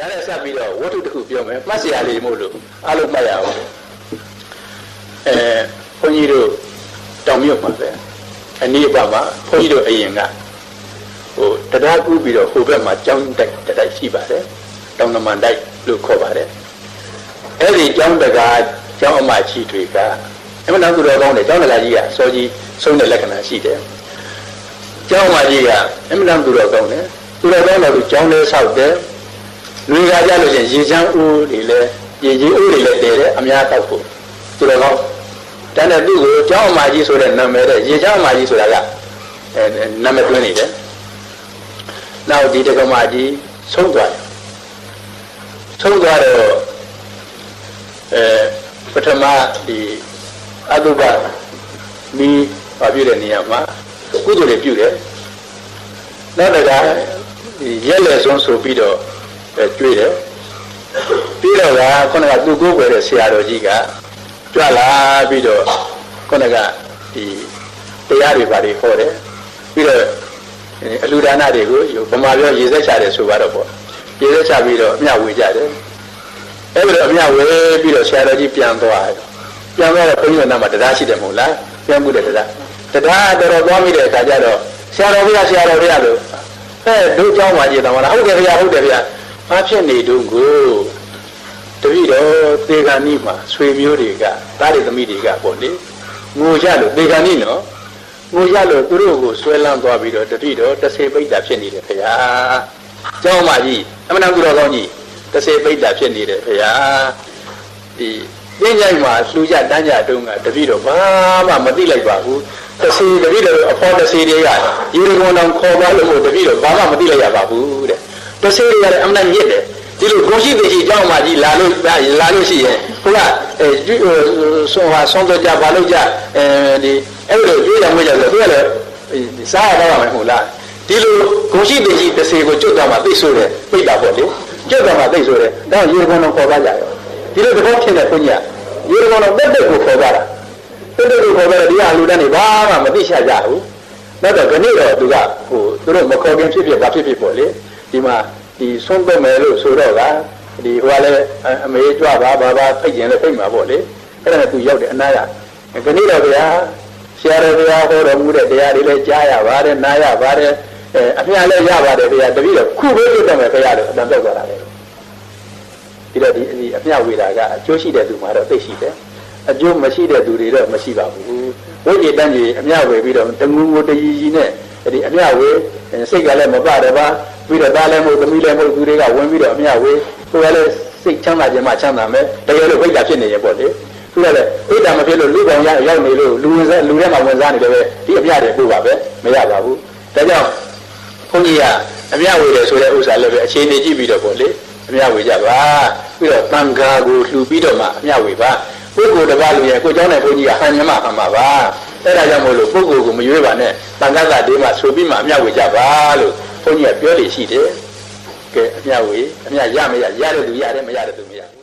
ဒါနဲ့ဆက်ပြီးတော့ဝတ္ထုတစ်ခုပြောမယ်မှတ်စရာလေးမို့လို့အားလုံးမှတ်ရအောင်အဲဘုန်းကြီးတို့တောင်မြုပ်မှာပဲအနည်းအပါမှာဘုန်းကြီးတို့အရင်ကဟိုတရားကူးပြီးတော့ဟိုဘက်မှာကြောင်းတိုက်တိုက်ရှိပါတယ်တောင်နမန်တိုက်လို့ခေါ်ပါတယ်အဲ့ဒီကြောင်းတကားကျောင်းအမကြီးတွေကအမှန်တမ်းသူတော်ကောင်းတယ်ကျောင်းတကားကြီးကစောကြီးဆုံးတဲ့လက္ခဏာရှိတယ်ကျောင်းအမကြီးကအမှန်တမ်းသူတော်ကောင်းတယ်သူတော်ကောင်းတော့ကျောင်းလေးဆောက်တယ် လူကကြလို့ချင်းရေချမ်းဦးတွေလည်းရေကြီးဦးတွေလည်းတည်တယ်အများတောက်ဖို့သူတော်ကောင်းတန်းတဲ့သူ့ကိုကျောင်းအမကြီးဆိုတဲ့နာမည်တဲ့ရေချမ်းအမကြီးဆိုတာကအဲနာမည်တွင်းနေတယ်နောက်ဒီတက္ကမကြီးဆုံးသွားတယ်ဆုံးသွားတော့အဲပထမဒီအတုပမီးပါပြတဲ့နေရာမှာကုသိုလ်တွေပြုတယ်နောက်တကဒီရက်လက်ဆုံးဆိုပြီးတော့ အဲကျွေးတယ်ပြီးတော့ကခုနကသူကိုယ်ွယ်တဲ့ဆရာတော်ကြီးကကြွလာပြီးတော့ခုနကဒီတရားတွေပါတွေဟောတယ်ပြီးတော့အလူဒါနတွေကိုဗမာပြောရေဆက်ချတယ်ဆိုတော့ပေါ့ရေဆက်ချပြီးတော့အမျှဝေကြတယ်အဲ့ဒီတော့အမျှဝေပြီးတော့ဆရာတော်ကြီးပြန်သွားတယ်ပြန်သွားတော့ဘုန်းကြီးကနာမှာတရားရှိတယ်မဟုတ်လားပြန်မှုတဲ့တရားတရားတော်တော်သွားမိတဲ့အခါကျတော့ဆရာတော်ဘုရားဆရာတော်ဘုရားလို့အဲတို့เจ้าမှာကြည်တော်လားဟုတ်တယ်ဗျာဟုတ်တယ်ဗျာ ဘာဖြစ်နေတုန်းကိုတပိတော့သေဂာနိမှာဆွေမျိုးတွေကသားတွေသမီးတွေကပေါ့လေငိုကြလို့သေဂာနိနော်ငိုရလို့သူတို့ကိုဆွဲလန်းသွားပြီးတော့တပိတော့တဆေပိတ်တာဖြစ်နေတယ်ခရားကျောင်းမကြီးအမနာကူတော်ကောင်းကြီးတဆေပိတ်တာဖြစ်နေတယ်ခရားဒီပြင်းကြိုက်မှာလှူကြတန်းကြတုန်းကတပိတော့ဘာမှမသိလိုက်ပါဘူးတဆေတပိတော့အဖေါ်တဆေတွေကရေကုန်အောင်ခေါ်သွားလို့တပိတော့ဘာမှမသိလိုက်ရပါဘူးတဲ့ တဆေတွေကလည်းအမှန်ညစ်တယ်ဒီလိုကိုရှိသိရှိကြောင်းမှကြီးလာလို့လာလို့ရှိရင်ဟိုကအဲဆွန်ဟာဆွန်တော့ကြဘာလို့ကြအဲဒီအဲ့လိုကြွေးရမွေးကြဆိုသူကလည်းစားရတော့မှာမဟုတ်လားဒီလိုကိုရှိသိရှိတဆေကိုကျွတ်တော့မှသိဆိုတယ်ပြိတာပေါ့လေကျွတ်တော့မှသိဆိုတယ်ဒါရေဒီကွန်တော်ခေါ်သွားကြရောဒီလိုတစ်ခေါက်ဖြစ်တဲ့ဘုညာရေဒီကွန်တော်တက်တက်ကိုခေါ်သွားတာတက်တက်ကိုခေါ်သွားတယ်ဒီဟာလူတန်းနေဘာမှမသိချကြဘူးနောက်တော့ခဏတော့သူကဟိုသူတို့မခေါ်ခင်ဖြစ်ဖြစ်ဘာဖြစ်ဖြစ်ပေါ့လေ ဒီမှာဒီဆုံးတော့မယ်လို့ဆိုတော့ကဒီဟိုကလည်းအမေကြွပါဘာဘာဖိတ်ကျင်လည်းဖိတ်မှာပေါ့လေအဲ့ဒါနဲ့သူရောက်တယ်အနာရခဏတော့ဗျာဆရာတော်ဘုရားဟောတော်မူတဲ့တရားတွေလည်းကြားရပါတယ်နားရပါတယ်အဲအမြတ်လည်းရပါတယ်ဗျာတပည့်တော်ခုပဲပြတ်တယ်မယ်ဘုရားတော်အတန်တော့သွားတာလေပြီးတော့ဒီအမြတ်ဝေတာကအကျိုးရှိတဲ့သူမှာတော့သိရှိတယ်အကျိုးမရှိတဲ့သူတွေတော့မရှိပါဘူးဝိจิตတန်းကြီးအမြတ်ဝေပြီးတော့တငူငူတရီကြီးနဲ့ဒီအမြတ်ဝေစိတ်ကလည်းမပတယ်ပါ ပြီးတော့သားလည်းမဟုတ်သမီးလည်းမဟုတ်သူတွေကဝင်ပြီးတော့အမြဝေးကိုယ်ကလည်းစိတ်ချမ်းသာခြင်းမှချမ်းသာမယ်တကယ်လို့ဝိတာဖြစ်နေရင်ပေါ့လေသူကလည်းဝိတာမဖြစ်လို့လူကောင်ရရောက်နေလို့လူဝင်စားလူထဲမှာဝင်စားနေတယ်ပဲဒီအမြတွေပို့ပါပဲမရပါဘူးဒါကြောင့်ဘုန်းကြီးကအမြဝေတယ်ဆိုတဲ့ဥစ္စာလည်းပဲအခြေအနေကြည့်ပြီးတော့ပေါ့လေအမြဝေကြပါပြီးတော့တန်ခါကိုလှူပြီးတော့မှအမြဝေပါပုဂ္ဂိုလ်တစ်ပါးလူရဲ့ကိုเจ้าနဲ့ဘုန်းကြီးကဟန်ညမဟန်မှာပါအဲ့ဒါကြောင့်မို့လို့ပုဂ္ဂိုလ်ကိုမရွေးပါနဲ့တန်ခါကတေးမှဆိုပြီးမှအမြဝေကြပါလို့ ဘုန်းကြီးကပြောလို့ရှိတယ်ကဲအမြဝေအမြရမရရတဲ့သူရတယ်မရတဲ့သူမရဘူး